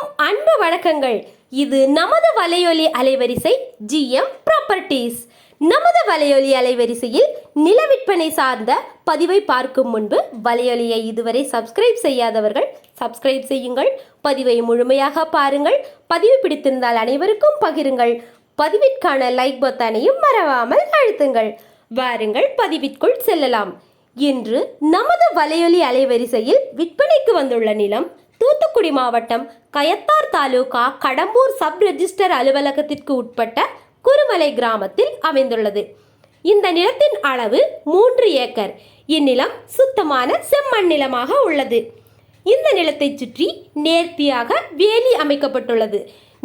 அனைவருக்கும் அன்பு வணக்கங்கள். இது நமது வலையொலி அலைவரிசை ஜிஎம் ப்ராப்பர்ட்டிஸ் நமது வலையொலி அலைவரிசையில் நில விற்பனை சார்ந்த பதிவை பார்க்கும் முன்பு வலையொலியை இதுவரை சப்ஸ்கிரைப் செய்யாதவர்கள் சப்ஸ்கிரைப் செய்யுங்கள். பதிவை முழுமையாக பாருங்கள். பதிவு பிடித்திருந்தால் அனைவருக்கும் பகிருங்கள். பதிவிற்கான லைக் பொத்தானையும் மறவாமல் அழுத்துங்கள். வாருங்கள் பதிவிற்குள் செல்லலாம். இன்று நமது வலையொலி அலைவரிசையில் விற்பனைக்கு வந்துள்ள நிலம் தூத்துக்குடி மாவட்டம் கயத்தார் தாலுகா கடம்பூர் சப் ரெஜிஸ்டர் அலுவலகத்திற்கு உட்பட்ட குருமலை கிராமத்தில் அமைந்துள்ளது. இந்த நிலத்தின் அளவு மூன்று ஏக்கர். இந்நிலம் சுத்தமான செம்மண் நிலமாக உள்ளது. இந்த நிலத்தைச் சுற்றி நேர்த்தியாக வேலி அமைக்கப்பட்டுள்ளது.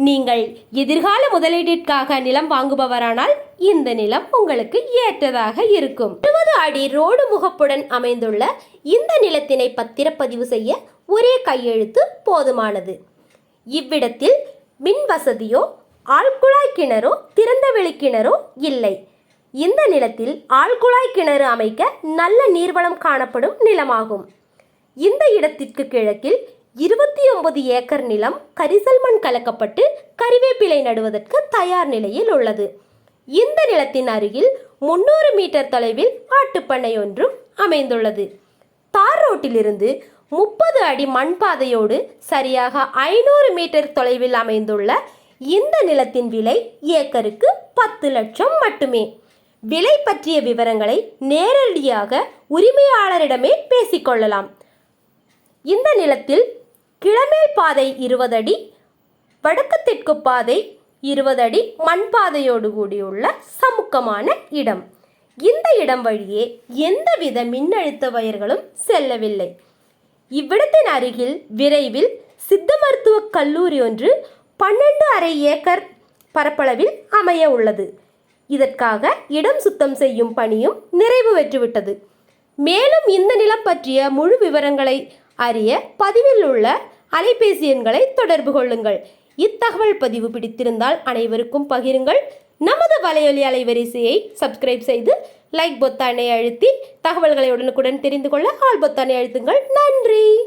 நீங்கள் எதிர்கால முதலீட்டிற்காக நிலம் வாங்குபவரானால் இந்த நிலம் உங்களுக்கு ஏற்றதாக இருக்கும். இருபது அடி ரோடு முகப்புடன் அமைந்துள்ள இந்த நிலத்தினை பத்திரப்பதிவு செய்ய ஒரே கையெழுத்து போதுமானது. இவ்விடத்தில் மின் வசதியோ ஆழ்குழாய் கிணறோ திறந்தவெளி கிணறோ இல்லை. இந்த நிலத்தில் ஆழ்குழாய் கிணறு அமைக்க நல்ல நீர்வளம் காணப்படும் நிலமாகும். இந்த இடத்திற்கு கிழக்கில் இருபத்தி ஒன்பது ஏக்கர் நிலம் கரிசல் மண் கலக்கப்பட்டு கறிவேப்பிலை நடுவதற்கு தயார் நிலையில் உள்ளது. இந்த நிலத்தின் அருகில் முன்னூறு மீட்டர் தொலைவில் ஆட்டுப்பண்ணை ஒன்றும் அமைந்துள்ளது. தார் ரோட்டிலிருந்து முப்பது அடி மண் பாதையோடு சரியாக ஐநூறு மீட்டர் தொலைவில் அமைந்துள்ள இந்த நிலத்தின் விலை ஏக்கருக்கு பத்து லட்சம் மட்டுமே. விலை பற்றிய விவரங்களை நேரடியாக உரிமையாளரிடமே பேசிக்கொள்ளலாம். இந்த நிலத்தில் கிழமேல் பாதை இருபது அடி வடக்கு தெற்கு பாதை இருபது அடி மண் பாதையோடு கூடியுள்ள சமுக்கமான இடம். இந்த இடம் வழியே எந்தவித மின்னழுத்த வயர்களும் செல்லவில்லை. இவ்விடத்தின் அருகில் விரைவில் சித்த மருத்துவக் கல்லூரி ஒன்று பன்னெண்டு அரை ஏக்கர் பரப்பளவில் அமைய உள்ளது. இதற்காக இடம் சுத்தம் செய்யும் பணியும் நிறைவு பெற்றுவிட்டது. மேலும் இந்த நிலம் பற்றிய முழு விவரங்களை அறிய பதிவில் உள்ள அலைபேசி எண்களை தொடர்பு கொள்ளுங்கள். இத்தகவல் பதிவு பிடித்திருந்தால் அனைவருக்கும் பகிருங்கள். நமது வலையொலி அலைவரிசையை சப்ஸ்கிரைப் செய்து லைக் பொத்தானை அழுத்தி தகவல்களை உடனுக்குடன் தெரிந்து கொள்ள ஆல் பொத்தானை அழுத்துங்கள். நன்றி!